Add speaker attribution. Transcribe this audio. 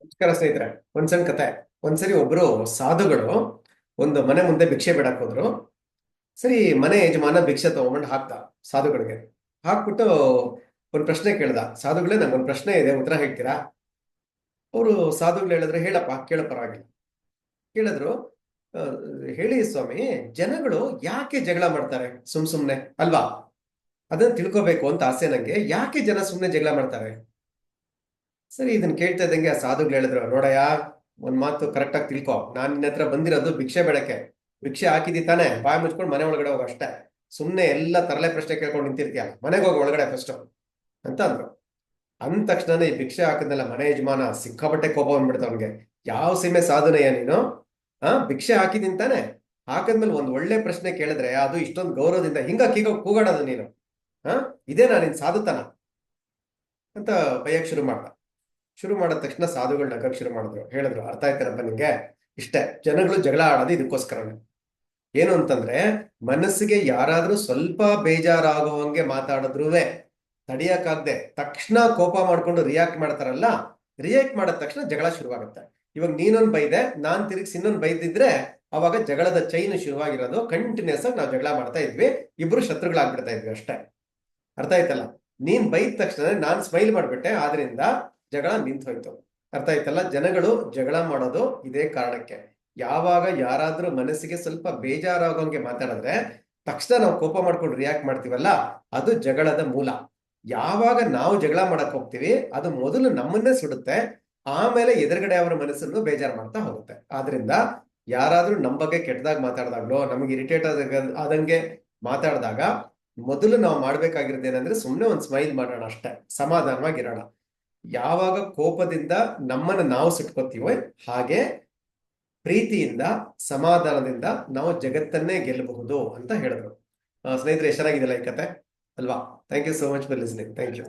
Speaker 1: ನಮಸ್ಕಾರ ಸ್ನೇಹಿತರೆ ಒಂದ್ ಸಣ್ಣ ಕತೆ. ಒಂದ್ಸರಿ ಒಬ್ರು ಸಾಧುಗಳು ಒಂದು ಮನೆ ಮುಂದೆ ಭಿಕ್ಷೆ ಬಿಡಕ್ ಹೋದ್ರು. ಸರಿ, ಮನೆ ಯಜಮಾನ ಭಿಕ್ಷೆ ತಗೊಂಡ್ಬಂಡು ಹಾಕ್ದ ಸಾಧುಗಳಿಗೆ. ಹಾಕ್ಬಿಟ್ಟು ಒಂದ್ ಪ್ರಶ್ನೆ ಕೇಳ್ದ. ಸಾಧುಗಳೇ, ನಂಗೊಂದ್ ಪ್ರಶ್ನೆ ಇದೆ, ಉತ್ತರ ಹೇಳ್ತೀರಾ? ಅವರು ಸಾಧುಗಳು ಹೇಳಿದ್ರೆ, ಹೇಳಪ್ಪ, ಕೇಳ ಪರವಾಗಿಲ್ಲ. ಕೇಳಿದ್ರು ಹೇಳಿ ಸ್ವಾಮಿ, ಜನಗಳು ಯಾಕೆ ಜಗಳ ಮಾಡ್ತಾರೆ? ಸುಮ್ ಸುಮ್ನೆ ಅಲ್ವಾ? ಅದನ್ನ ತಿಳ್ಕೊಬೇಕು ಅಂತ ಆಸೆ ನಂಗೆ. ಯಾಕೆ ಜನ ಸುಮ್ನೆ ಜಗಳ ಮಾಡ್ತಾರೆ? ಸರಿ ಇದನ್ನ ಕೇಳ್ತಾ ಇದ್ದಂಗೆ ಆ ಸಾಧುಗಳು ಹೇಳಿದ್ರು, ನೋಡಯ್ಯ, ಒಂದ್ ಮಾತು ಕರೆಕ್ಟ್ ಆಗಿ ತಿಳ್ಕೊ. ನಾನ್ ನಿನ್ನ ಹತ್ರ ಬಂದಿರೋದು ಭಿಕ್ಷೆ ಬೇಡಕ್ಕೆ. ಭಿಕ್ಷೆ ಹಾಕಿದಿ ತಾನೆ, ಬಾಯಿ ಮುಚ್ಕೊಂಡು ಮನೆ ಒಳಗಡೆ ಹೋಗು ಅಷ್ಟೇ. ಸುಮ್ನೆ ಎಲ್ಲ ತರಲೆ ಪ್ರಶ್ನೆ ಕೇಳ್ಕೊಂಡು ನಿಂತಿರ್ತೀಯ. ಮನೆಗೆ ಹೋಗಿ ಒಳಗಡೆ ಫಸ್ಟ್ ಅಂತ ಅಂದ್ರು. ಅಂದ ತಕ್ಷಣನೇ ಈ ಭಿಕ್ಷೆ ಹಾಕಿದ್ನಲ್ಲ ಮನೆ ಯಜಮಾನ, ಸಿಕ್ಕಾಪಟ್ಟೆ ಕೋಪ ಬಂದ್ಬಿಡ್ತು ಅವ್ನಿಗೆ. ಯಾವ ಸೀಮೆ ಸಾಧನೆಯ ನೀನು? ಆ, ಭಿಕ್ಷೆ ಹಾಕಿದೀನಿ ತಾನೆ? ಹಾಕಿದ್ಮೇಲೆ ಒಂದ್ ಒಳ್ಳೆ ಪ್ರಶ್ನೆ ಕೇಳಿದ್ರೆ ಅದು ಇಷ್ಟೊಂದು ಗೌರವದಿಂದ ಹಿಂಗ ಕೀಗ ಕೂಗಾಡೋದು ನೀನು. ಹಾ ಇದೇನಾ ನಿನ್ ಸಾಧುತನ? ಅಂತ ಬೈಯಕ್ ಶುರು ಮಾಡ್ದ. ಶುರು ಮಾಡಿದ ತಕ್ಷಣ ಸಾಧುಗಳು ನಗಕ್ ಶುರು ಮಾಡಿದ್ರು. ಹೇಳಿದ್ರು, ಅರ್ಥ ಆಯ್ತಾರಪ್ಪ ನಿಂಗೆ? ಇಷ್ಟೇ. ಜನಗಳು ಜಗಳ ಆಡೋದು ಇದಕ್ಕೋಸ್ಕರನೇ. ಏನು ಅಂತಂದ್ರೆ, ಮನಸ್ಸಿಗೆ ಯಾರಾದ್ರೂ ಸ್ವಲ್ಪ ಬೇಜಾರಾಗುವಂಗೆ ಮಾತಾಡಿದ್ರು ತಡಿಯಕ್ಕಾಗದೆ ತಕ್ಷಣ ಕೋಪ ಮಾಡ್ಕೊಂಡು ರಿಯಾಕ್ಟ್ ಮಾಡ್ತಾರಲ್ಲ ರಿಯಾಕ್ಟ್ ಮಾಡಿದ ತಕ್ಷಣ ಜಗಳ ಶುರುವಾಗುತ್ತೆ. ಇವಾಗ ನೀನೊಂದು ಬೈದೆ, ನಾನ್ ತಿರುಗಿಸಿ ಇನ್ನೊಂದು ಬೈದಿದ್ರೆ, ಅವಾಗ ಜಗಳದ ಚೈನ್ ಶುರುವಾಗಿರೋದು ಕಂಟಿನ್ಯೂಸ್ ಆಗಿ ನಾವು ಜಗಳ ಮಾಡ್ತಾ ಇದ್ವಿ, ಇಬ್ರು ಶತ್ರುಗಳಾಗ್ಬಿಡ್ತಾ ಇದ್ವಿ ಅಷ್ಟೇ. ಅರ್ಥ ಆಯ್ತಲ್ಲ? ನೀನ್ ಬೈದ ತಕ್ಷಣ ನಾನ್ ಸ್ಮೈಲ್ ಮಾಡ್ಬಿಟ್ಟೆ, ಆದ್ರಿಂದ ಜಗಳ ನಿಂತು ಹೋಯ್ತು ಅರ್ಥ ಆಯ್ತಲ್ಲ? ಜನಗಳು ಜಗಳ ಮಾಡೋದು ಇದೇ ಕಾರಣಕ್ಕೆ. ಯಾವಾಗ ಯಾರಾದ್ರೂ ಮನಸ್ಸಿಗೆ ಸ್ವಲ್ಪ ಬೇಜಾರಾಗೋಂಗೆ ಮಾತಾಡಿದ್ರೆ ತಕ್ಷಣ ನಾವು ಕೋಪ ಮಾಡ್ಕೊಂಡು ರಿಯಾಕ್ಟ್ ಮಾಡ್ತೀವಲ್ಲ? ಅದು ಜಗಳದ ಮೂಲ. ಯಾವಾಗ ನಾವು ಜಗಳ ಮಾಡಕ್ ಹೋಗ್ತೀವಿ, ಅದು ಮೊದಲು ನಮ್ಮನ್ನೇ ಸುಡುತ್ತೆ, ಆಮೇಲೆ ಎದುರುಗಡೆ ಅವರ ಮನಸ್ಸನ್ನು ಬೇಜಾರು ಮಾಡ್ತಾ ಹೋಗುತ್ತೆ. ಆದ್ರಿಂದ ಯಾರಾದ್ರೂ ನಮ್ಮ ಬಗ್ಗೆ ಕೆಟ್ಟದಾಗ ಮಾತಾಡ್ದಾಗ್ಲೋ, ನಮ್ಗೆ ಇರಿಟೇಟ್ ಆದಂಗೆ ಮಾತಾಡಿದಾಗ ಮೊದಲು ನಾವು ಮಾಡ್ಬೇಕಾಗಿರೋದು ಏನಂದ್ರೆ ಸುಮ್ಮನೆ ಒಂದು ಸ್ಮೈಲ್ ಮಾಡೋಣ ಅಷ್ಟೇ. ಸಮಾಧಾನವಾಗಿರೋಣ. ಯಾವಾಗ ಕೋಪದಿಂದ ನಮ್ಮನ್ನ ನಾವು ಸುಟ್ಕೋತೀವೋ ಹಾಗೆ ಪ್ರೀತಿಯಿಂದ, ಸಮಾಧಾನದಿಂದ ನಾವು ಜಗತ್ತನ್ನೇ ಗೆಲ್ಲಬಹುದು ಅಂತ ಹೇಳಿದ್ರು. ಸ್ನೇಹಿತರೆ, ಎಷ್ಟ್ ಚೆನ್ನಾಗಿದೆಯಲ್ಲ ಈ ಕತೆ? ಅಲ್ವಾ? Thank you so much for listening thank you